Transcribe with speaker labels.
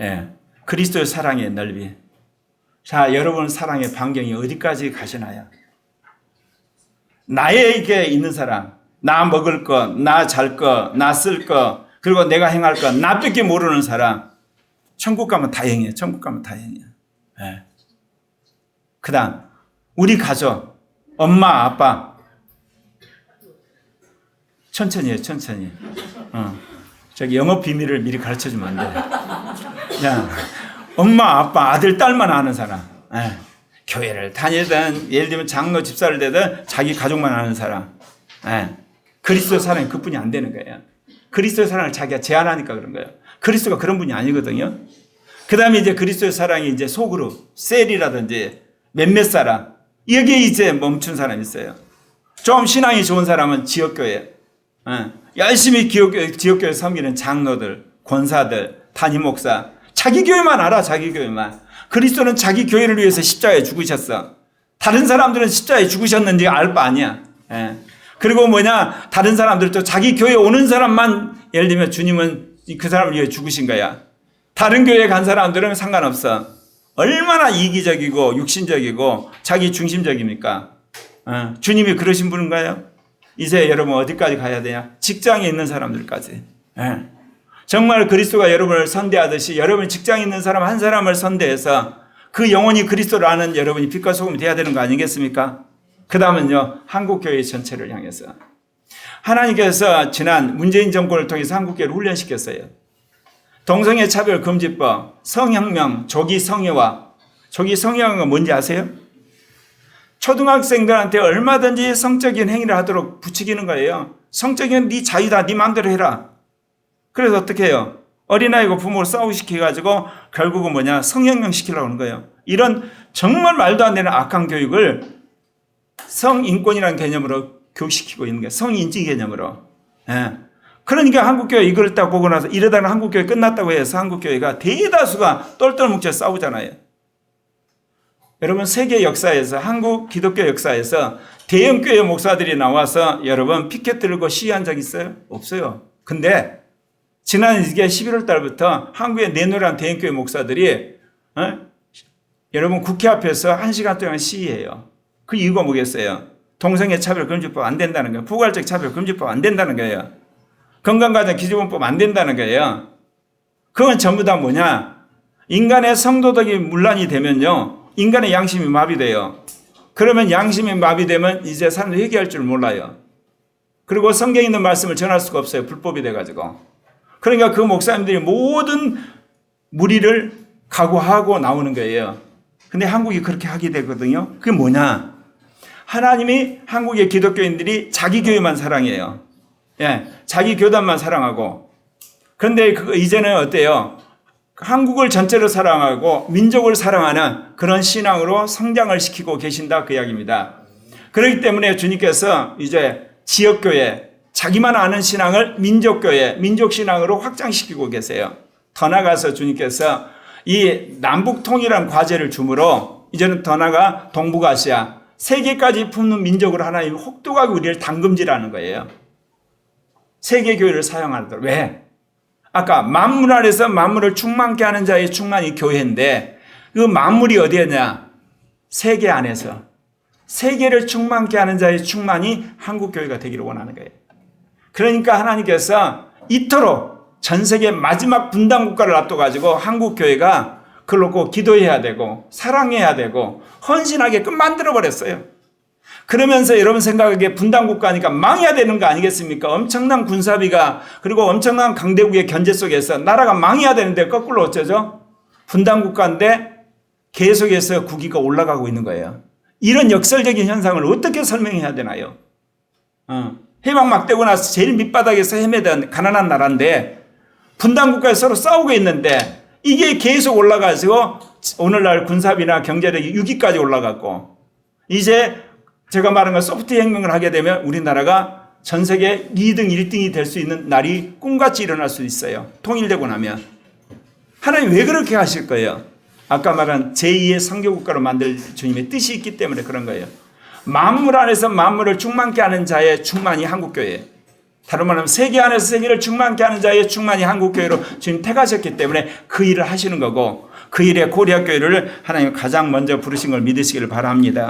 Speaker 1: 예. 그리스도의 사랑의 넓이. 자, 여러분 사랑의 반경이 어디까지 가시나요? 나에게 있는 사랑, 나 먹을 것, 나 잘 것, 나 쓸 것, 그리고 내가 행할 것, 나밖에 모르는 사랑. 천국 가면 다행이에요. 천국 가면 다행이에요. 예. 그 다음, 우리 가족, 엄마, 아빠. 천천히 해요, 천천히. 어. 저기 영업 비밀을 미리 가르쳐 주면 안 돼. 자, 엄마, 아빠, 아들, 딸만 아는 사람. 예. 교회를 다니든, 예를 들면 장로 집사를 되든 자기 가족만 아는 사람. 예. 그리스도 사랑이 그뿐이 안 되는 거예요. 그리스도의 사랑을 자기가 제안하니까 그런 거예요. 그리스도가 그런 분이 아니거든요. 그 다음에 이제 그리스도의 사랑이 이제 속으로 셀이라든지 몇몇 사람 여기에 이제 멈춘 사람이 있어요. 좀 신앙이 좋은 사람은 지역교회 예, 열심히 지역교회 섬기는 장로들, 권사들, 담임 목사 자기 교회만 알아 자기 교회만 그리스도는 자기 교회를 위해서 십자가에 죽으셨어. 다른 사람들은 십자가에 죽으셨는지 알 바 아니야. 예. 그리고 뭐냐 다른 사람들도 자기 교회 오는 사람만 예를 들면 주님은 그 사람을 위해 죽으신 거야. 다른 교회 간 사람들은 상관없어. 얼마나 이기적이고 육신적이고 자기 중심적입니까? 어, 주님이 그러신 분인가요? 이제 여러분 어디까지 가야 되냐? 직장에 있는 사람들까지. 예. 정말 그리스도가 여러분을 선대하듯이 여러분 직장에 있는 사람 한 사람을 선대해서 그 영혼이 그리스도를 아는 여러분이 빛과 소금이 돼야 되는 거 아니겠습니까? 그 다음은요, 한국교회 전체를 향해서. 하나님께서 지난 문재인 정권을 통해서 한국교회를 훈련시켰어요. 동성애 차별 금지법, 성혁명, 조기 성애화. 조기 성애화가 뭔지 아세요? 초등학생들한테 얼마든지 성적인 행위를 하도록 부추기는 거예요. 성적인 네 자유다, 네 마음대로 해라. 그래서 어떻게 해요? 어린아이고 부모를 싸우시켜가지고 결국은 뭐냐 성혁명 시키려고 하는 거예요. 이런 정말 말도 안 되는 악한 교육을 성인권이라는 개념으로 교육시키고 있는 거예요. 성인지 개념으로. 예. 그러니까 한국교회 이걸 딱 보고 나서 이러다가 한국교회 끝났다고 해서 한국교회가 대다수가 똘똘 뭉쳐 싸우잖아요. 여러분 세계 역사에서 한국 기독교 역사에서 대형교회 목사들이 나와서 여러분 피켓 들고 시위한 적 있어요? 없어요. 근데 지난 이게 11월 달부터 한국에 내노란 대형교회 목사들이 어? 여러분 국회 앞에서 한 시간 동안 시위해요. 그 이유가 뭐겠어요? 동성애 차별 금지법 안 된다는 거예요. 포괄적 차별 금지법 안 된다는 거예요. 건강가정 기준법 안 된다는 거예요. 그건 전부 다 뭐냐? 인간의 성도덕이 문란이 되면요. 인간의 양심이 마비돼요. 그러면 양심이 마비되면 이제 사람들이 회개할 줄 몰라요. 그리고 성경에 있는 말씀을 전할 수가 없어요. 불법이 돼가지고. 그러니까 그 목사님들이 모든 무리를 각오하고 나오는 거예요. 근데 한국이 그렇게 하게 되거든요. 그게 뭐냐? 하나님이 한국의 기독교인들이 자기 교회만 사랑해요. 예, 자기 교단만 사랑하고. 그런데 그 이제는 어때요? 한국을 전체로 사랑하고 민족을 사랑하는 그런 신앙으로 성장을 시키고 계신다 그 이야기입니다. 그렇기 때문에 주님께서 이제 지역교회, 자기만 아는 신앙을 민족교회, 민족신앙으로 확장시키고 계세요. 더 나가서 주님께서 이 남북통일한 과제를 주므로 이제는 더 나가 동북아시아, 세계까지 품는 민족으로 하나님 혹독하게 우리를 당금질하는 거예요. 세계교회를 사용하도록. 왜? 아까 만물 안에서 만물을 충만케 하는 자의 충만이 교회인데 그 만물이 어디였냐? 세계 안에서. 세계를 충만케 하는 자의 충만이 한국교회가 되기를 원하는 거예요. 그러니까 하나님께서 이토록 전 세계 마지막 분단 국가를 앞둬가지고 한국 교회가 그걸 놓고 기도해야 되고 사랑해야 되고 헌신하게끔 만들어 버렸어요. 그러면서 여러분 생각하기에 분단 국가니까 망해야 되는 거 아니겠습니까? 엄청난 군사비가 그리고 엄청난 강대국의 견제 속에서 나라가 망해야 되는데 거꾸로 어쩌죠? 분단 국가인데 계속해서 국위가 올라가고 있는 거예요. 이런 역설적인 현상을 어떻게 설명해야 되나요? 어, 해방 막 되고 나서 제일 밑바닥에서 헤매던 가난한 나라인데 분단 국가에 서로 싸우고 있는데 이게 계속 올라가지고 오늘날 군사비나 경제력이 6위까지 올라갔고 이제 제가 말한 건 소프트 혁명을 하게 되면 우리나라가 전 세계 2등, 1등이 될 수 있는 날이 꿈같이 일어날 수 있어요. 통일되고 나면. 하나님 왜 그렇게 하실 거예요? 아까 말한 제2의 상교국가로 만들 주님의 뜻이 있기 때문에 그런 거예요. 만물 안에서 만물을 충만케 하는 자의 충만이 한국교회. 다른 말하면 세계 안에서 세계를 충만케 하는 자의 충만이 한국교회로 주님 택하셨기 때문에 그 일을 하시는 거고 그 일에 고려교회를 하나님 가장 먼저 부르신 걸 믿으시기를 바랍니다.